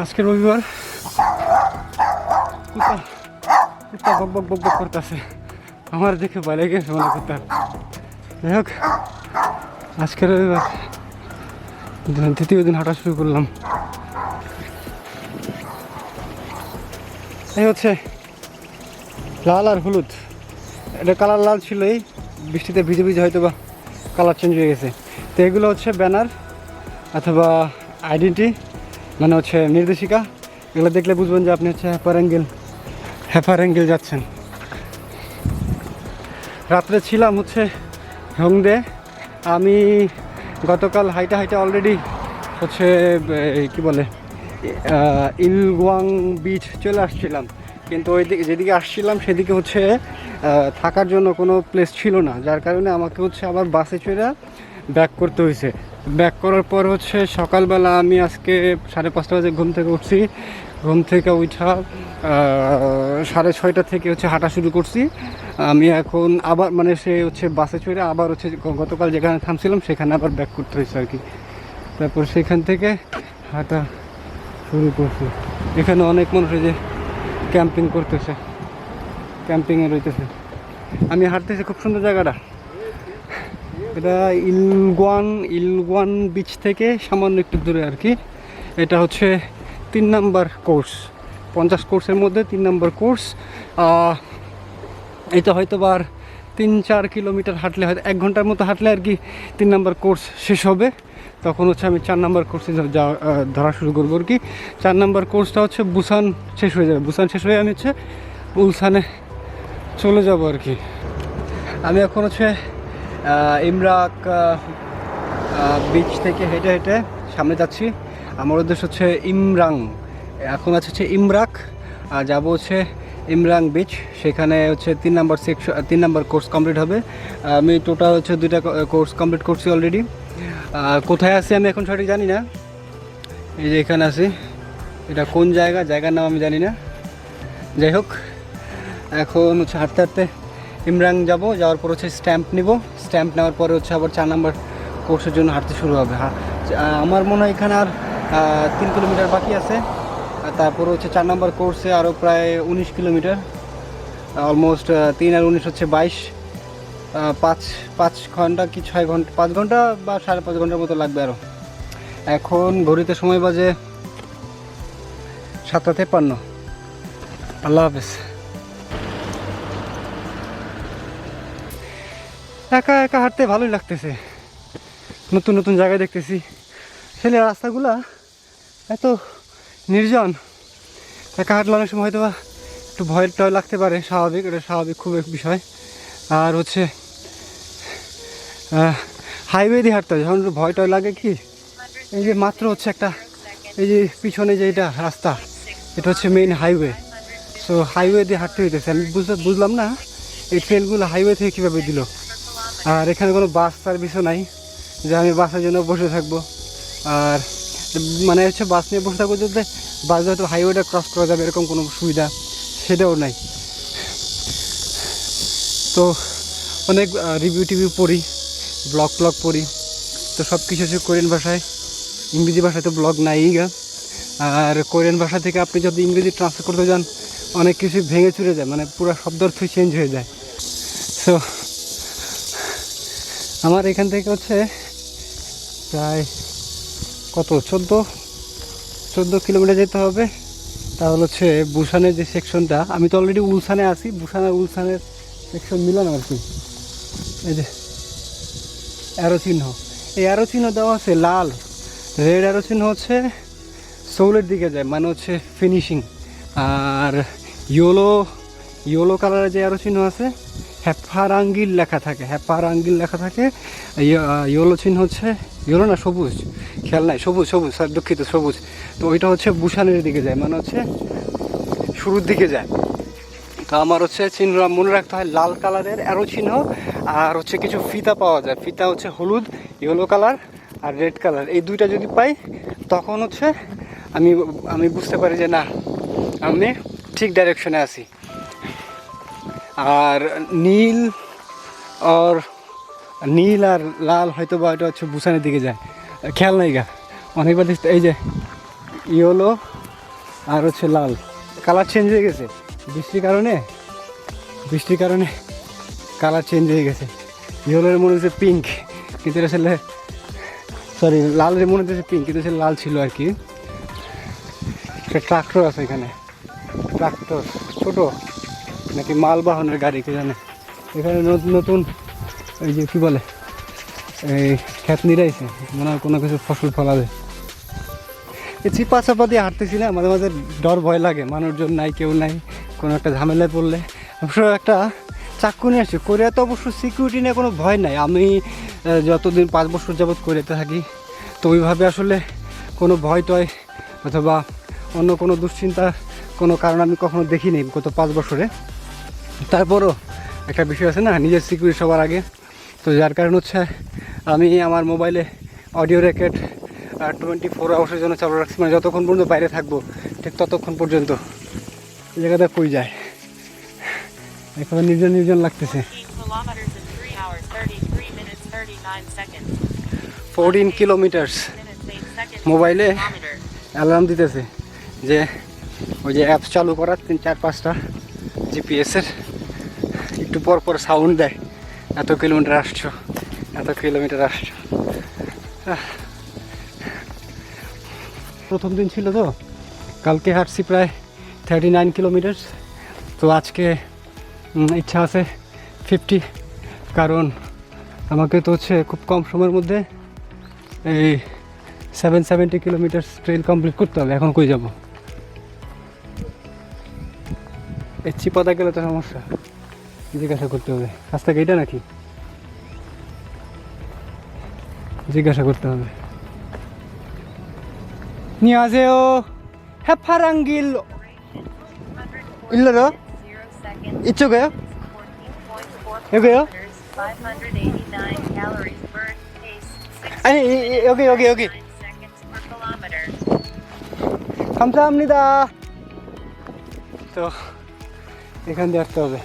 আজকে রবিবার। কুত্তা কুত্তা বক বক বক বক করতেছে। আমার দেখে বাইরে গেছে মনে কুত্তার যাই হোক আজকে রবিবার। দ্বিতীয় দিন হাঁটা শুরু করলাম। এই হচ্ছে লাল আর হলুদ। এটা কালার লাল ছিল এই, বৃষ্টিতে ভিজে ভিজে হয়তো বা কালার চেঞ্জ হয়ে গেছে। তো এগুলো হচ্ছে ব্যানার অথবা আইডেন্টি মানে হচ্ছে নির্দেশিকা, এগুলো দেখলে বুঝবেন যে আপনি হচ্ছে হ্যাপার অ্যাঙ্গেল হ্যাপার অ্যাঙ্গেল যাচ্ছেন। রাত্রে ছিলাম হচ্ছে হংদে। আমি গতকাল হাইটা হাইটা অলরেডি হচ্ছে কি বলে ইলগুয়াং বিচ চলে আসছিলাম। কিন্তু ওই দিকে, যেদিকে আসছিলাম সেদিকে হচ্ছে থাকার জন্য কোনো প্লেস ছিল না। যার কারণে আমাকে হচ্ছে আবার বাসে চড়ে ব্যাক করতে হয়েছে ব্যাক করার পর হচ্ছে সকালবেলা আমি আজকে সাড়ে পাঁচটা বাজে ঘুম থেকে উঠছি। ঘুম থেকে উঠা সাড়ে ছয়টা থেকে হচ্ছে হাঁটা শুরু করছি। আমি এখন আবার মানে সে হচ্ছে বাসে চড়ে আবার হচ্ছে গতকাল যেখানে থামছিলাম সেখানে আবার ব্যাক করতে হয়েছে আর কি। তারপর সেখান থেকে হাঁটা শুরু করছি। এখানে অনেক মানুষ যে ক্যাম্পিং করতেছে। ক্যাম্পিংয়ে রইতেছে। আমি হাঁটতেছি, খুব সুন্দর জায়গাটা। এটা ইলগুয়ান ইলগুয়ান বিচ থেকে সামান্য একটু দূরে আর কি। এটা হচ্ছে তিন নাম্বার কোর্স পঞ্চাশ কোর্সের মধ্যে তিন নাম্বার কোর্স এটা হয়তো আর তিন চার কিলোমিটার হাঁটলে হয়তো এক ঘণ্টার মতো হাঁটলে আর কি তিন নাম্বার কোর্স শেষ হবে। তখন হচ্ছে আমি চার নাম্বার কোর্সে যাওয়া ধরা শুরু করব আর কি। চার নাম্বার কোর্সটা হচ্ছে বুসান শেষ হয়ে যাবে। বুসান শেষ হয়ে আমি হচ্ছে উলসানে চলে যাব আর কি। আমি এখন হচ্ছে ইমরাক বিচ থেকে হেঁটে হেঁটে সামনে যাচ্ছি। আমার উদ্দেশ্য হচ্ছে ইমরাং। এখন আছে হচ্ছে ইমরাক যাব হচ্ছে ইমরাং বিচ সেখানে হচ্ছে তিন নম্বর সেকশন তিন নম্বর কোর্স কমপ্লিট হবে। আমি টোটাল হচ্ছে দুইটা কোর্স কমপ্লিট করছি অলরেডি কোথায় আছি আমি এখন সঠিক জানি না। এই যে এখানে আছি। এটা কোন জায়গা? জায়গার নাম আমি জানি না। যাই হোক, এখন হচ্ছে হাঁটতে হাঁটতে ইমরাং যাব, যাওয়ার পর হচ্ছে স্ট্যাম্প নিব। স্ট্যাম্প নেওয়ার পরে হচ্ছে আবার চার নাম্বার কোর্সের জন্য হাঁটতে শুরু হবে। আমার মনে হয় এখানে আর তিন কিলোমিটার বাকি আছে। তারপর হচ্ছে চার নাম্বার কোর্সে আরও প্রায় উনিশ কিলোমিটার অলমোস্ট তিন আর উনিশ হচ্ছে বাইশ। পাঁচ পাঁচ ঘণ্টা কি ছয় ঘণ্টা, পাঁচ ঘণ্টা বা সাড়ে পাঁচ ঘণ্টার মতো লাগবে আরও এখন ঘড়িতে সময় বাজে সাতটা তেপান্ন আল্লাহ হাফেজ। একা একা হাঁটতে ভালোই লাগতেছে। নতুন নতুন জায়গায় দেখতেছি। আসলে রাস্তাগুলা এত নির্জন। একা হাঁটলে অনেক সময় হয়তো বা একটু ভয় টয় লাগতে পারে, স্বাভাবিক, এটা স্বাভাবিক খুব এক বিষয়। আর হচ্ছে হাইওয়ে দিয়ে হাঁটতে হয়। যখন একটু ভয় টয় লাগে কি, এই যে মাত্র হচ্ছে একটা, এই যে পিছনে যে এটা রাস্তা, এটা হচ্ছে মেইন হাইওয়ে সো হাইওয়ে দিয়ে হাঁটতে হইতেছে। আমি বুঝতে বুঝলাম না এই ট্রেনগুলো হাইওয়ে থেকে কীভাবে দিল। আর এখানে কোনো বাস সার্ভিসও নাই, যে আমি বাসের জন্য বসে থাকব। আর মানে হচ্ছে বাস নিয়ে বসে থাকব যদি বাস হয়তো হাইওয়েটা ক্রস করা যাবে, এরকম কোনো সুবিধা সেটাও নাই। তো অনেক রিভিউ টিভিউ পড়ি ব্লগ ব্লগ পড়ি, তো সব কিছু হচ্ছে কোরিয়ান ভাষায়। ইংরেজি ভাষায় তো ব্লগ নাই গা। আর কোরিয়ান ভাষা থেকে আপনি যদি ইংরেজি ট্রান্সলেট করতে যান, অনেক কিছু ভেঙে চুরে যায় মানে পুরো শব্দার্থই চেঞ্জ হয়ে যায়। সো আমার এখান থেকে হচ্ছে প্রায় কত? চোদ্দ? চোদ্দ কিলোমিটার যেতে হবে। তাহলে হচ্ছে বুসানের যে সেকশনটা আমি তো অলরেডি উলসানে আছি। বুসান আর উলসানের সেকশন মিলান আর কি। এই যে অ্যারো চিহ্ন। এই অ্যারো চিহ্ন দেওয়া আছে লাল। রেড অ্যারো চিহ্ন হচ্ছে সোলের দিকে যায় মানে হচ্ছে ফিনিশিং আর ইয়োলো ইয়োলো কালারের যে অ্যারো চিহ্ন আছে হ্যাপারাঙ্গিল লেখা থাকে হ্যাপারাঙ্গিল লেখা থাকে। ইয়োলো চিহ্ন হচ্ছে, ইয়োলো না সবুজ? খেয়াল নাই, সবুজ সবুজ, স্যার, দুঃখিত, সবুজ। তো ওইটা হচ্ছে বুসানের দিকে যায় মানে হচ্ছে শুরুর দিকে যায়। তো আমার হচ্ছে চিহ্ন মনে রাখতে হয় লাল কালারের অ্যারো চিহ্ন, আর হচ্ছে কিছু ফিতা পাওয়া যায়। ফিতা হচ্ছে হলুদ, ইয়েলো কালার আর রেড কালার। এই দুইটা যদি পাই, তখন হচ্ছে আমি আমি বুঝতে পারি যে না, আমি ঠিক ডাইরেকশনে আছি। আর নীল আর নীল আর লাল হয়তো বা এটা হচ্ছে বুসানের দিকে যায়। খেয়াল নাই গা। অনেকবার এই যে ইয়েলো আর হচ্ছে লাল। কালার চেঞ্জ হয়ে গেছে। বৃষ্টির কারণে বৃষ্টির কারণে কালার চেঞ্জ হয়ে গেছে। ইয়েলোর মনে হচ্ছে পিঙ্ক কিন্তু এটা আসলে সরি লালের মনে হচ্ছে পিঙ্ক কিন্তু আসলে লাল ছিল আর কি। একটা ট্রাক্টর আছে এখানে। ট্রাক্টর, ছোট। নাকি মাল বাহনের গাড়ি কে জানে? এখানে নতুন এই যে কি বলে? এই খেত নিরাইছে মনে হয় কোনো কিছু ফসল ফলাবে। এই চিপা চাপা দিয়ে হাঁটতেছি না মাঝে মাঝে ডর ভয় লাগে, মানুষজন নাই, কেউ নাই, কোনো একটা ঝামেলায় পড়লে। অবশ্য একটা চাকু নিয়ে আসছি, কোরিয়া তো অবশ্য সিকিউরিটি নিয়ে কোনো ভয় নাই। আমি যতদিন পাঁচ বছর যাবৎ কোরিয়াতে থাকি, তো ওইভাবে আসলে কোনো ভয় টয় অথবা অন্য কোনো দুশ্চিন্তা কোনো কারণ আমি কখনো দেখিনি গত পাঁচ বছরে। তারপরও একটা বিষয় আছে না নিজের সিকিউরিটি সবার আগে তো যার কারণ হচ্ছে আমি আমার মোবাইলে অডিও রেকর্ড টোয়েন্টি ফোর আওয়ার্সের জন্য চালু রাখছি মানে যতক্ষণ পর্যন্ত বাইরে থাকব ঠিক ততক্ষণ পর্যন্ত জায়গাটা কই যায় একেবারে নির্জন নির্জন লাগতেছে 15 kilometers in 3 hours, 33 minutes, 39 seconds. Fourteen kilometres Minutes, 8 seconds. মোবাইলে অ্যালার্ম দিতেছে যে ওই যে অ্যাপস চালু করার তিন চার পাঁচটা জিপিএসের একটু পর পর সাউন্ড দেয়। এত কিলোমিটার আসছো, এত কিলোমিটার আসছো। প্রথম দিন ছিল তো, কালকে হাঁটছি প্রায় থার্টি নাইন কিলোমিটার তো আজকে ইচ্ছা আছে ফিফটি কারণ আমাকে তো হচ্ছে খুব কম সময়ের মধ্যে এই seven seventy kilometre trail complete করতে হবে। এখন কই যাব? এই চিপাতা গেলে তো সমস্যা। জিজ্ঞাসা করতে হবে রাস্তা কি এটা নাকি জিজ্ঞাসা করতে হবে নিয়ে আসে ও হেফারাঙ্গিল ইল্লারো 0 seconds. ইচ্ছুক 14.4 Okay. kilometers, 589 calories burned. Pace, 6 아니 이- 이- 여기 여기 여기 seconds per kilometer. 감사합니다. তো এখান দিয়ে আসতে হবে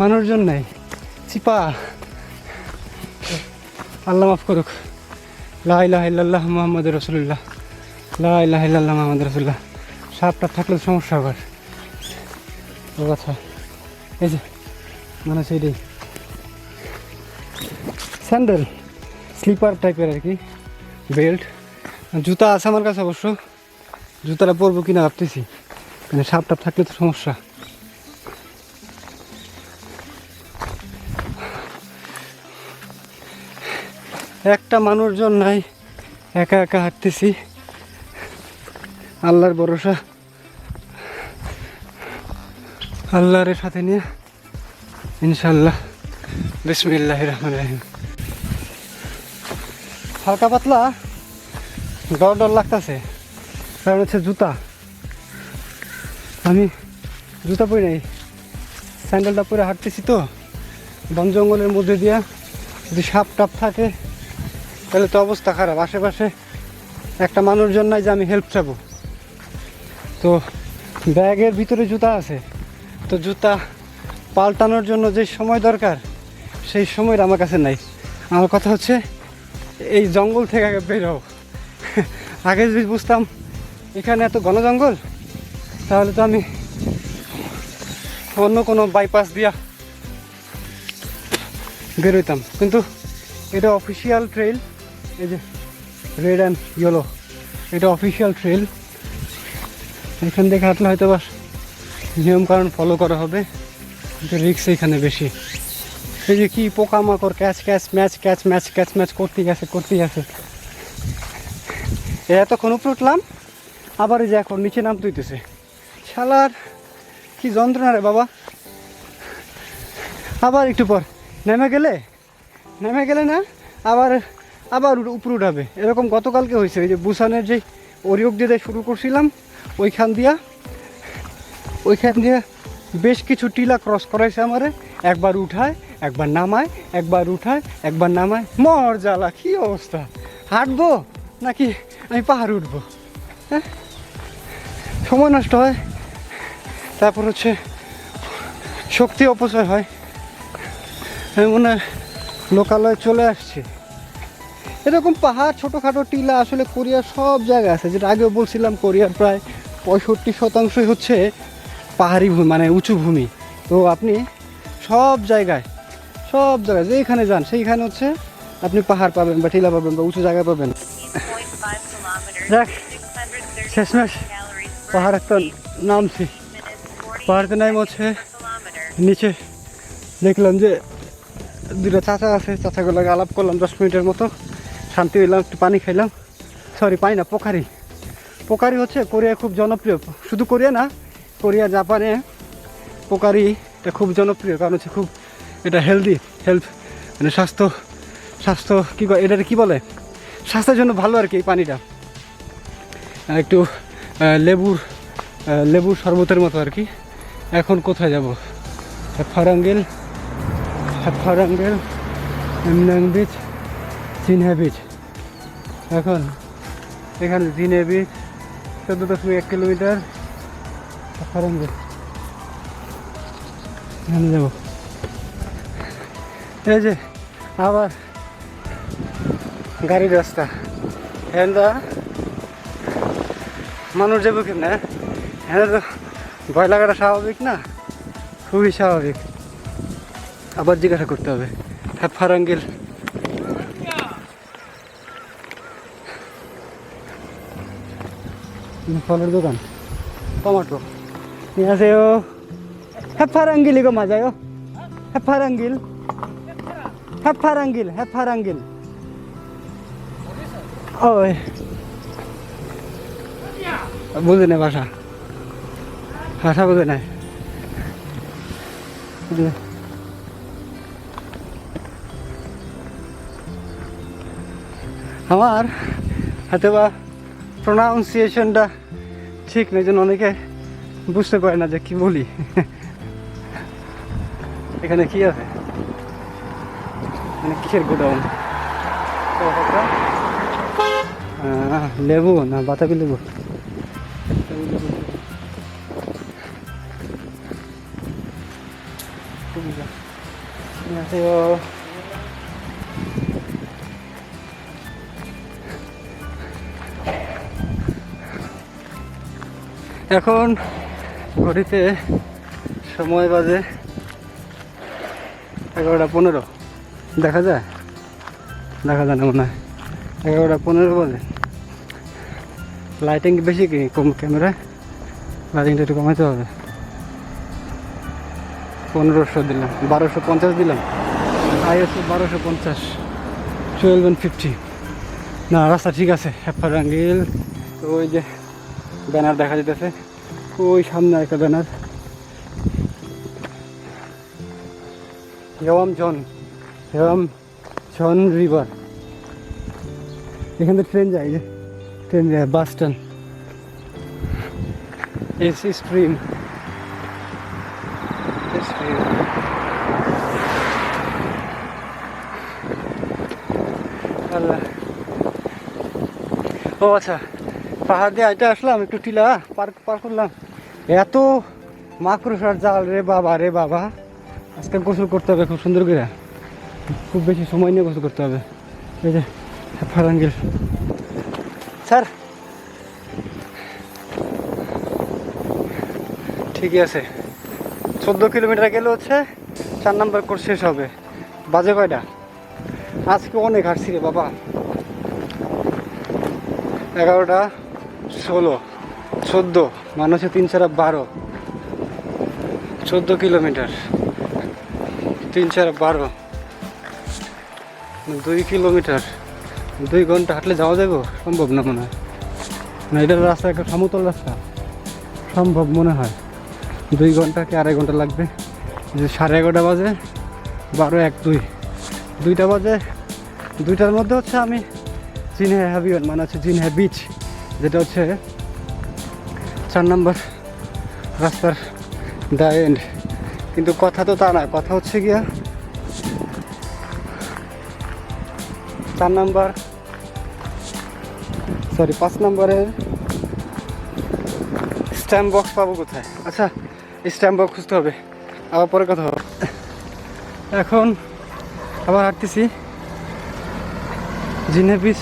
মানুষজন নাই। চিপা আল্লাহ মাফ করুক। লাই লাহ মোহাম্মদ রসুল্লাহ লাই লাহ মোহাম্মদ রসুল্লাহ সাপটা থাকলে সমস্যা আবার। ও আচ্ছা এই যে মানে সেইটাই স্যান্ডেল, স্লিপার টাইপের আর কি। বেল্ট। জুতা আছে আমার কাছে অবশ্য। জুতাটা পরবো কিনা ভাবতেছি। মানে সাপ টাপ থাকলে তো সমস্যা। একটা মানুষজন নাই, একা একা হাঁটতেছি। আল্লাহর ভরসা। আল্লাহর সাথে নিয়ে ইনশাল্লাহ বিসমিল্লাহ রহমান রাহিম। হালকা পাতলা, ডর ডর লাগতেছে। কারণ হচ্ছে জুতা। আমি জুতা পরি নাই। স্যান্ডেলটা পরে হাঁটতেছি তো। বন জঙ্গলের মধ্যে দিয়া যদি সাপ টাপ থাকে তাহলে তো অবস্থা খারাপ। আশেপাশে একটা মানুষজন নাই যে আমি হেল্প চাবো। তো ব্যাগের ভিতরে জুতা আছে। তো জুতা পাল্টানোর জন্য যে সময় দরকার, সেই সময়টা আমার কাছে নাই। আমার কথা হচ্ছে, এই জঙ্গল থেকে আগে বের বেরো আগে যদি বুঝতাম এখানে এত ঘন জঙ্গল, তাহলে তো আমি অন্য কোনো বাইপাস দিয়া বেরোইতাম কিন্তু এটা অফিসিয়াল ট্রেল এই যে রেড অ্যান্ড ইয়েলো এটা অফিসিয়াল ট্রেল এখান থেকে হাঁটলে হয়তো বা নিয়মকানুন ফলো করা হবে, কিন্তু রিক্স এখানে বেশি। এই যে কি পোকামাকড় catch catch match catch match catch match করতেই আছে করতেই আছে। এতক্ষণ উপরে উঠলাম, আবার এই যে এখন নিচে নাম হইতেছে। শালার কি যন্ত্রণা রে বাবা। আবার একটু পর, নেমে গেলে? নেমে গেলে না, আবার আবার উপরে উঠাবে এরকম গতকালকে হয়েছে। ওই যে বুসানের যে অরিয়ক দিয়ে শুরু করছিলাম, ওইখান দিয়া ওইখান দিয়ে বেশ কিছু টিলা ক্রস করাইছে আমারে। একবার উঠায়, একবার নামায়, একবার উঠায়, একবার নামায়। মর জ্বালা, কি অবস্থা? হাঁটবো নাকি আমি পাহাড় উঠবো? হ্যাঁ? সময় নষ্ট হয়। তারপর হচ্ছে শক্তি অপচয় হয়। আমি মনে হয় লোকালয়ে চলে আসছে। এরকম পাহাড় ছোটোখাটো টিলা আসলে কোরিয়ার সব জায়গায় আছে। যেটা আগেও বলছিলাম কোরিয়ার প্রায় পঁয়ষট্টি শতাংশই হচ্ছে পাহাড়ি ভূমি মানে উঁচু ভূমি। তো আপনি সব জায়গায় সব জায়গায় যেখানে যান সেইখানে হচ্ছে আপনি পাহাড় পাবেন বা টিলা পাবেন বা উঁচু জায়গা পাবেন। In 0.5 kilometers, দেখ 630 শেষমেশ পাহাড় একটা নামছি। Minutes, 40 পাহাড়তে নাম হচ্ছে নিচে। দেখলাম যে দুটো চাচা আছে চাচাগুলোকে আলাপ করলাম দশ মিনিটের মতো। শান্তি হইলাম, একটু পানি খাইলাম। সরি পানি না পোখারি পোকারি হচ্ছে কোরিয়া খুব জনপ্রিয়। শুধু কোরিয়া না, কোরিয়া, জাপানে পোকারি এটা খুব জনপ্রিয়, কারণ হচ্ছে খুব এটা হেলদি হেলথ মানে স্বাস্থ্য স্বাস্থ্য কী বলে এটা কি বলে? স্বাস্থ্যের জন্য ভালো আর কি এই পানিটা। একটু লেবুর লেবুর শরবতের মতো আর কি। এখন কোথায় যাব? ফারাঙ্গেল ফারাঙ্গেল এমনাং বিচ। চিনহা বিচ এখন, এখানে জিনে বিচ চোদ্দ দশমিক এক কিলোমিটার। এখানে যাব। এই যে, আবার গাড়ির রাস্তা। এন্দা মানুষ যাব কেমনে? হ্যাঁ তো ভয় লাগাটা স্বাভাবিক না? খুবই স্বাভাবিক। আবার জিজ্ঞাসা করতে হবে। হ্যাঁ ফারাঙ্গেল। ফলের দোকান। টমাটো। নিয়ে আছে, ও। হেফার আঙ্গিল গো মাজায় ও। হেফার আঙ্গিল হেফার আঙ্গিল হেফার আঙ্গিল ওই। বুঝে নে ভাষা। ভাষা বুঝে নাই। আমার হয়তো বা প্রোনাউন্সিয়েশনটা ঠিক নেই জন্য অনেকে বুঝতে পারে না যে কি বলি এখানে কি আছে মানে কিসের গোডাউন লেবু না বাতাবি লেবু 안녕하세요. এখন ঘড়িতে সময় বাজে এগারোটা পনেরো। দেখা যায়? দেখা যায় না মনে হয়। এগারোটা পনেরো বাজে। লাইটিং বেশি কি? কম ক্যামেরায় লাইটিংটা একটু কমাইতে হবে। পনেরোশো দিলাম। বারোশো পঞ্চাশ দিলাম। আইএসও বারোশো পঞ্চাশ। টুয়েলভ ফিফটি না, রাস্তা ঠিক আছে। হ্যাপারাঙ্গিল ওই যে ব্যানার দেখা যেতেছে ওই সামনে একটা ব্যানার। হেওয়াম জন হেওয়াম জন রিভার। এখান থেকে ট্রেন যায় যে, ট্রেন যায়, বাস স্ট্যান্ড। এসি স্ট্রিম আল্লাহ। ও আচ্ছা। পাহাড় দিয়ে আইটা আসলাম, একটু টিলা পার পার করলাম। এত মাকড়সার জাল, রে বাবা রে বাবা। আজকে গোসল করতে হবে খুব সুন্দর করে। খুব বেশি সময় নিয়ে গোসল করতে হবে। এই যে ফারাঙ্গিল স্যার। ঠিকই আছে। চোদ্দ কিলোমিটার গেলে হচ্ছে চার নাম্বার কোর্স শেষ হবে। বাজে কয়টা? আজকে অনেক হাঁটছি রে বাবা। এগারোটা। ষোলো, চোদ্দ মানে হচ্ছে তিন চারা বারো, চোদ্দ কিলোমিটার, তিন চারা বারো, দুই কিলোমিটার, দুই ঘণ্টা হাঁটলে যাওয়া যাবে? সম্ভব না মনে হয়। এটার রাস্তা একটা সমতল রাস্তা। সম্ভব মনে হয়। দুই ঘণ্টা কি আড়াই ঘণ্টা লাগবে? যে সাড়ে এগারোটা বাজে, বারো এক দুই। দুইটা বাজে, দুইটার মধ্যে হচ্ছে আমি জিনহ্যা হ্যাভিয়ন মানে হচ্ছে জিনহ্যা বিচ। যেটা হচ্ছে চার নম্বর রাস্তার দ্য এন্ড কিন্তু কথা তো তা না কথা হচ্ছে গিয়া চার নাম্বার সরি পাঁচ নম্বরের স্ট্যাম্প বক্স পাবো কোথায়? আচ্ছা স্ট্যাম্প বক্স খুঁজতে হবে, আবার পরে কথা হবে। এখন আবার হাঁটতেছি। জিনে বিচ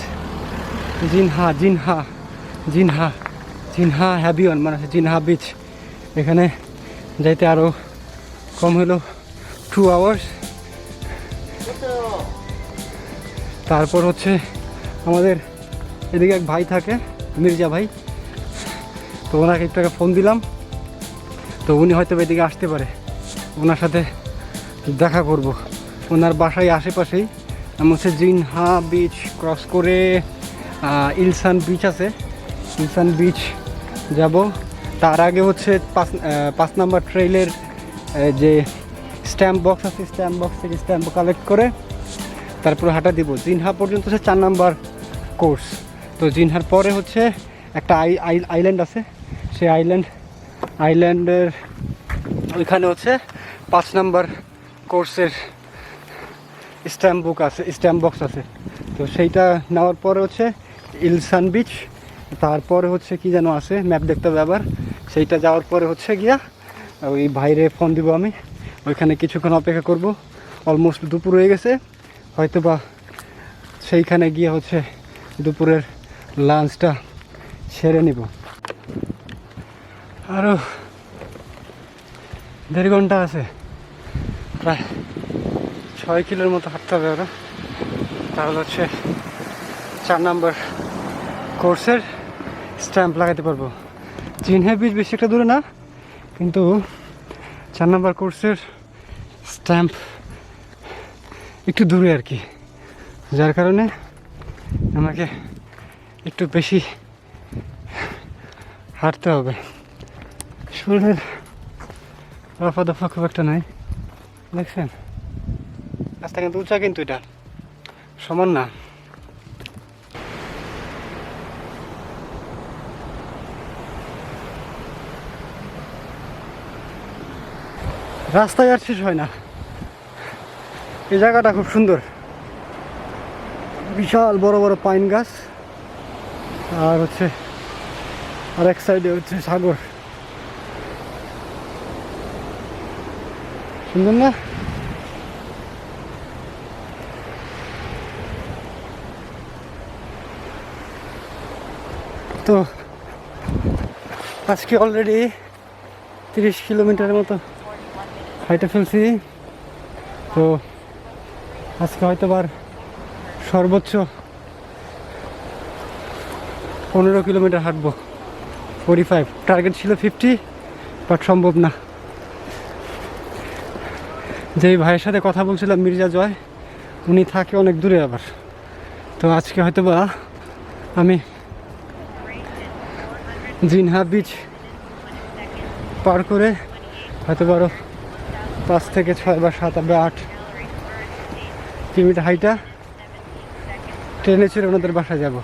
জিনহা জিনহা। জিনহা জিনহা হ্যাবিয়ন মানে জিনহা বিচ এখানে যাইতে আরও কম হলো টু আওয়ার্স তারপর হচ্ছে আমাদের এদিকে এক ভাই থাকে, মির্জা ভাই। তো ওনাকে একটু ফোন দিলাম। তো উনি হয়তো এদিকে আসতে পারে। ওনার সাথে দেখা করব। ওনার বাসায় আশেপাশেই আমি হচ্ছে জিনহা বিচ ক্রস করে ইলসান বিচ আছে। ইলসান বিচ যাব। তার আগে হচ্ছে পাঁচ পাঁচ নাম্বার ট্রেইলের যে স্ট্যাম্প বক্স আছে স্ট্যাম্প বক্স থেকে স্ট্যাম্প কালেক্ট করে তারপর হাঁটা দিব। জিনহা পর্যন্ত হচ্ছে চার নাম্বার কোর্স তো জিনহার পরে হচ্ছে একটা আই, আই- আইল্যান্ড আছে। সেই আইল্যান্ড আইল্যান্ডের ওইখানে হচ্ছে পাঁচ নাম্বার কোর্সের স্ট্যাম্প বুক আছে স্ট্যাম্প বক্স আছে। তো সেইটা নেওয়ার পরে হচ্ছে ইলসান বিচ তারপরে হচ্ছে কি যেন আছে ম্যাপ দেখতে হবে আবার। সেইটা যাওয়ার পরে হচ্ছে গিয়া, ওই বাইরে ফোন দিব আমি। ওইখানে কিছুক্ষণ অপেক্ষা করব। অলমোস্ট দুপুর হয়ে গেছে। হয়তো বা সেইখানে গিয়ে হচ্ছে দুপুরের লাঞ্চটা সেরে নিব। আরও দেড় ঘণ্টা আছে। প্রায় ছয় কিলোর মতো হাঁটতে হবে আরও তাহলে হচ্ছে চার নাম্বার কোর্সের স্ট্যাম্প লাগাতে পারব। চিনহে বিচ বেশি একটা দূরে না, কিন্তু চার নম্বর কোর্সের স্ট্যাম্প একটু দূরে আর কি। যার কারণে আমাকে একটু বেশি হাঁটতে হবে। শরীরের রফা দফা খুব একটা নাই, দেখছেন? রাস্তা কিন্তু উঁচা কিন্তু এটা, সমান না। রাস্তায় আর শেষ হয় না। এই জায়গাটা খুব সুন্দর। বিশাল বড় বড় পাইন গাছ। আর হচ্ছে আর এক সাইডে হচ্ছে সাগর। সুন্দর না? তো আজকে অলরেডি তিরিশ কিলোমিটারের মতো হাইটে ফেলছি। তো আজকে হয়তো বার সর্বোচ্চ পনেরো কিলোমিটার হাঁটবো। ফোর্টি ফাইভ টার্গেট ছিল ফিফটি বাট সম্ভব না। যেই ভাইয়ের সাথে কথা বলছিলাম, মির্জা জয়, উনি থাকে অনেক দূরে আবার। তো আজকে হয়তো বা আমি জিনহা বিচ পার করে হয়তো বারো পাঁচ থেকে ছয় বা সাত বা আট কিলোমিটার হাইটা। ট্রেনে চড়ে ওনাদের বাসায় যাব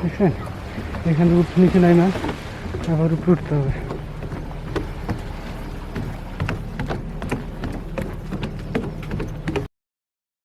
দেখছেন এখানে উঠে নিচে নাই না আবার উপরে উঠতে হবে।